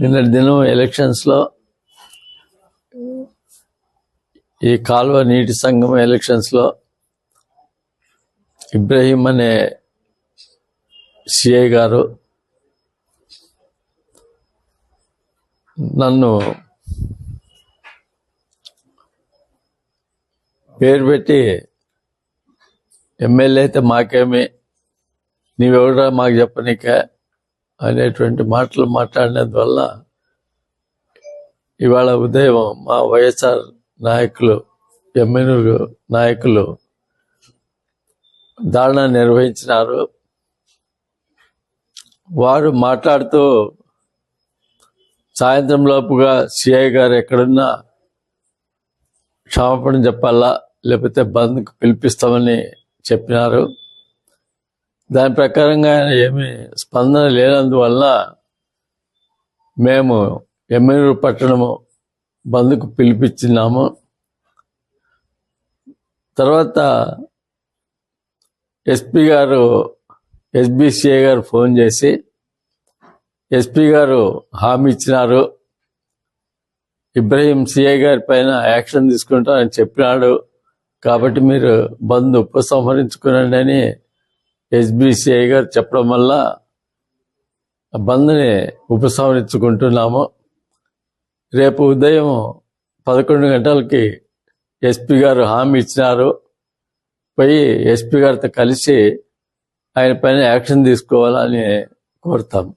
నిన్నటి దినం ఎలక్షన్స్లో ఈ కాలువ నీటి సంఘం ఎలక్షన్స్లో ఇబ్రహీం అనే సిఐ గారు నన్ను పేరు పెట్టి ఎమ్మెల్యే అయితే మాకేమి నీవెవడా మాకు చెప్పనీకే అనేటువంటి మాటలు మాట్లాడినందువల్ల ఇవాళ ఉదయం మా వైఎస్ఆర్ నాయకులు ఎమ్మెల్యేలు నాయకులు ధారణ నిర్వహించినారు. వారు మాట్లాడుతూ సాయంత్రం లోపుగా సిఐ గారు ఎక్కడున్నా క్షమాపణ చెప్పాలా లేకపోతే బంద్కు పిలిపిస్తామని చెప్పినారు. దాని ప్రకారంగా ఆయన ఏమి స్పందన లేనందువల్ల మేము ఎమ్మెల్యే పట్టణము బంద్కు పిలిపించినాము. తర్వాత ఎస్పీ గారు ఎస్బిసిఐ గారు ఫోన్ చేసి ఎస్పీ గారు హామీ ఇచ్చినారు. ఇబ్రహీం సిఐ గారి పైన యాక్షన్ తీసుకుంటానని చెప్పినాడు. కాబట్టి మీరు బంద్ ఉపసంహరించుకునండి అని ఎస్బిసిఐ గారు చెప్పడం వల్ల ఆ బంద్ని ఉపసంహరించుకుంటున్నాము. రేపు ఉదయం పదకొండు గంటలకి ఎస్పీ గారు హామీ ఇచ్చినారు. పోయి ఎస్పీ గారితో కలిసి ఆయన పైన యాక్షన్ తీసుకోవాలని కోరుతాం